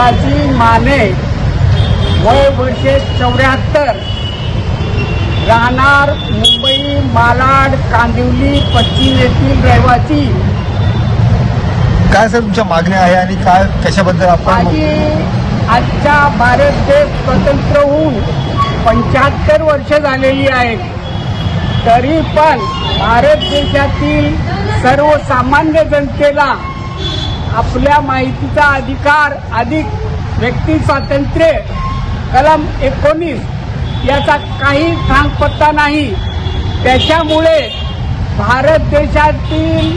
बालाजी माने वय वर्षे चौऱ्याहत्तर. राहणार मुंबई मालाड कांदिवली पश्चिम येथील रहिवासी. काय सर तुमच्या मागण्या आहे आणि काय कशाबद्दल आपण माझी आजच्या भारत देश स्वतंत्र होऊन पंच्याहत्तर वर्ष झालेली आहेत तरी पण भारत देशातील सर्वसामान्य जनतेला आपल्या माहितीचा अधिकार अधिक व्यक्ती स्वातंत्र्य कलम एकोणीस याचा काही सांगपत्ता नाही. त्याच्यामुळे भारत देशातील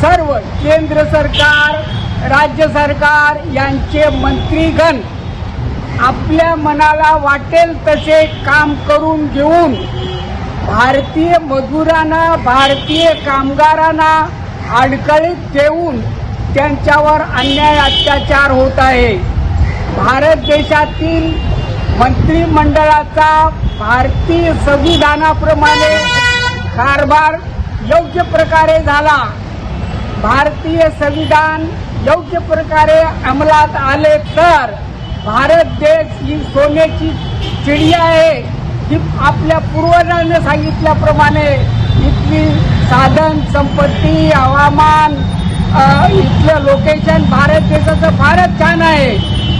सर्व केंद्र सरकार राज्य सरकार यांचे मंत्रीगण आपल्या मनाला वाटेल तसे काम करून घेऊन भारतीय मजुरांना भारतीय कामगारांना अडकळीत ठेवून त्यांच्यावर अन्याय अत्याचार होत आहे. भारत देशातील मंत्रिमंडळाचा भारतीय संविधानाप्रमाणे कारभार योग्य प्रकारे झाला. भारतीय संविधान योग्य प्रकारे अंमलात आले तर भारत देश ही सोन्याची चिडिया आहे. की आपल्या पूर्वजांनी सांगितल्याप्रमाणे इथली साधन संपत्ती हवामान इथलं लोकेशन भारत देशाचं फारच छान आहे.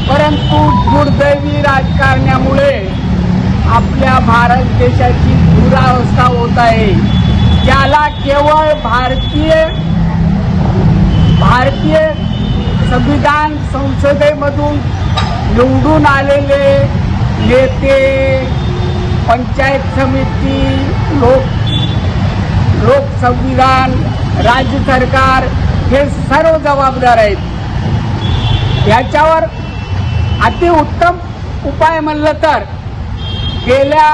परंतु दुर्दैवी राजकारण्यामुळे आपल्या भारत देशाची दुरावस्था होत आहे. त्याला केवळ भारतीय भारतीय संविधान संसदेमधून निवडून आलेले नेते पंचायत समिती लोक लोक संविधान राज्य सरकार हे सर्व जबाबदार आहेत. याच्यावर अतिउत्तम उपाय म्हणलं तर गेल्या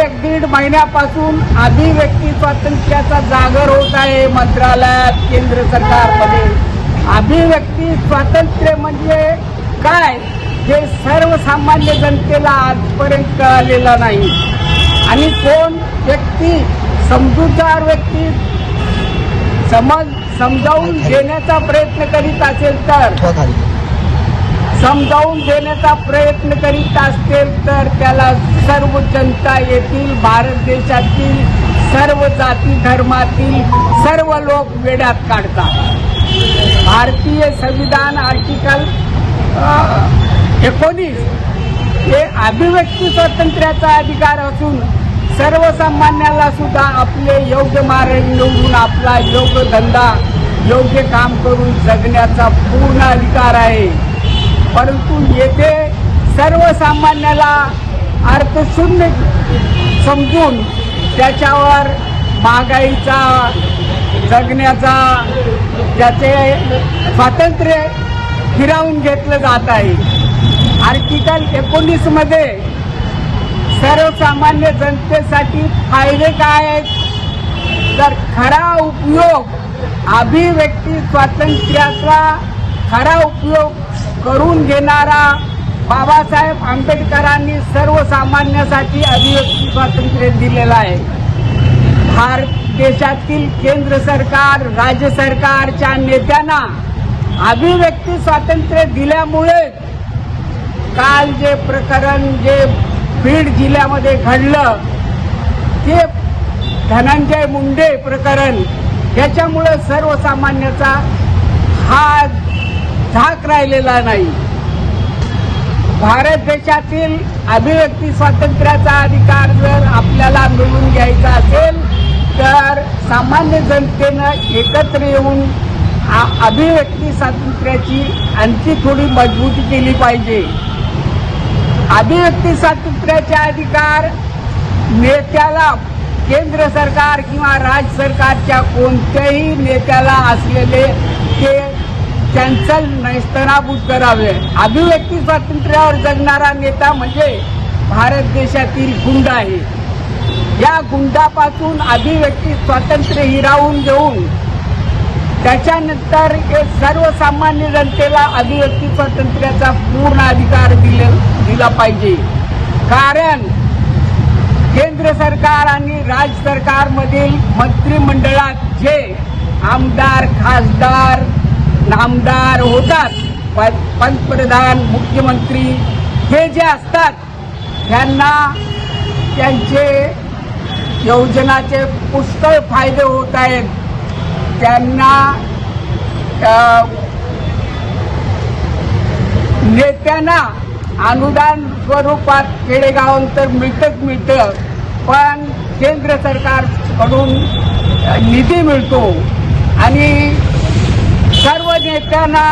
एक दीड महिन्यापासून अभिव्यक्ती स्वातंत्र्याचा जागर होत आहे मंत्रालयात केंद्र सरकारमध्ये. अभिव्यक्ती स्वातंत्र्य म्हणजे काय? हे सर्वसामान्य जनतेला आजपर्यंत कळालेलं नाही. आणि कोण व्यक्ती समजूतदार व्यक्ती समज समजावून देण्याचा प्रयत्न करीत असेल तर समजावून देण्याचा प्रयत्न करीत असेल तर त्याला सर्व जनता येथील भारत देशातील सर्व जाती धर्मातील सर्व लोक वेड्यात काढतात. भारतीय संविधान आर्टिकल एकोणीस हे अभिव्यक्ती स्वातंत्र्याचा अधिकार असून सर्वसामान्याला सुद्धा आपले योग्य मार्ग निवडून आपला योग्य धंदा योग्य काम करून जगण्याचा पूर्ण अधिकार आहे. परंतु येथे सर्वसामान्याला अर्थशून्य समजून त्याच्यावर महागाईचा जगण्याचा त्याचे स्वातंत्र्य हिरावून घेतलं जात आहे. आर्टिकल एकोणीसमध्ये सर्वसामान्य जनतेसाठी फायदे काय आहेत? तर खरा उपयोग अभिव्यक्ती स्वातंत्र्याचा खरा उपयोग करून घेणारा बाबासाहेब आंबेडकरांनी सर्वसामान्यासाठी अभिव्यक्ती स्वातंत्र्य दिलेलं आहे. भारत देशातील केंद्र सरकार राज्य सरकारच्या नेत्यांना अभिव्यक्ती स्वातंत्र्य दिल्यामुळे काल जे प्रकरण जे बीड जिल्ह्यामध्ये घडलं. ते धनंजय मुंडे प्रकरण याच्यामुळं सर्वसामान्याचा हा झाक राहिलेला नाही. भारत देशातील अभिव्यक्ती स्वातंत्र्याचा अधिकार जर आपल्याला मिळवून घ्यायचा असेल तर सामान्य जनतेनं एकत्र येऊन आ- अभिव्यक्ती स्वातंत्र्याची आणखी थोडी मजबूती केली पाहिजे. अभिव्यक्ती स्वातंत्र्याचे अधिकार नेत्याला केंद्र सरकार किंवा राज्य सरकारच्या कोणत्याही नेत्याला असलेले ते कॅन्सल नैस्तनाभूत करावे. अभिव्यक्ती स्वातंत्र्यावर जगणारा नेता म्हणजे भारत देशातील गुंड आहे. या गुंडापासून अभिव्यक्ती स्वातंत्र्य हिरावून घेऊन त्याच्यानंतर सर्वसामान्य जनतेला अभिव्यक्ती स्वातंत्र्याचा पूर्ण अधिकार दिले. दिला पाहिजे. कारण केंद्र सरकार आणि राज्य सरकारमधील मंत्रिमंडळात जे आमदार खासदार नामदार होतात पंतप्रधान मुख्यमंत्री हे जे असतात त्यांना त्यांचे योजनाचे पुष्कळ फायदे होत आहेत. त्यांना नेत्यांना अनुदान स्वरूपात खेडेगावांतर मिळतच मिळतं पण केंद्र सरकारकडून निधी मिळतो. आणि सर्व नेत्यांना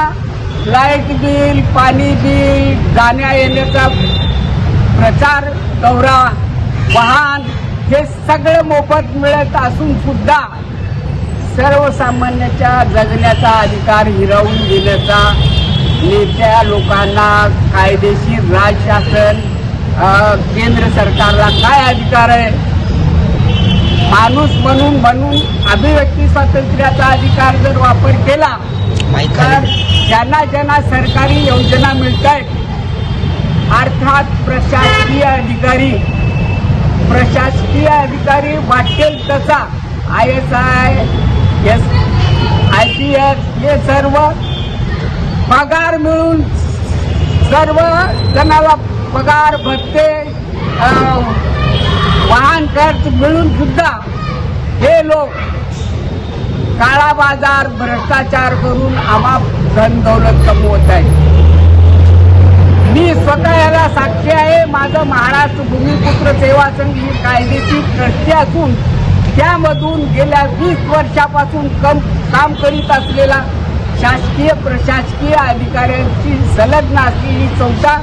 लाइट बिल पाणी बिल जाण्या येण्याचा प्रचार दौरा वाहन हे सगळं मोफत मिळत असून सुद्धा सर्वसामान्याच्या जगण्याचा अधिकार हिरावून घेण्याचा नेत्या लोकांना कायदेशीर राजशासन केंद्र सरकारला काय अधिकार आहे? माणूस म्हणून म्हणून अभिव्यक्ती स्वातंत्र्याचा अधिकार जर वापर केला तर ज्यांना ज्यांना सरकारी योजना मिळत आहेत अर्थात प्रशासकीय अधिकारी प्रशासकीय अधिकारी वाटेल तसा I S I S I P S हे सर्व पगार मिळून सर्व जणाला पगार भत्ते वाहन खर्च मिळून सुद्धा हे लोक काळा बाजार भ्रष्टाचार करून आम्हा धन दौलत कमवत आहे मी स्वतः याला साक्षी आहे. माझं महाराष्ट्र भूमिपुत्र सेवा संघ ही कायदेशीर ट्रस्टी असून त्यामधून गेल्या वीस वर्षापासून कम काम करीत असलेला शासकीय प्रशासकीय अधिकाऱ्यांची संलग्न असलेली चौथा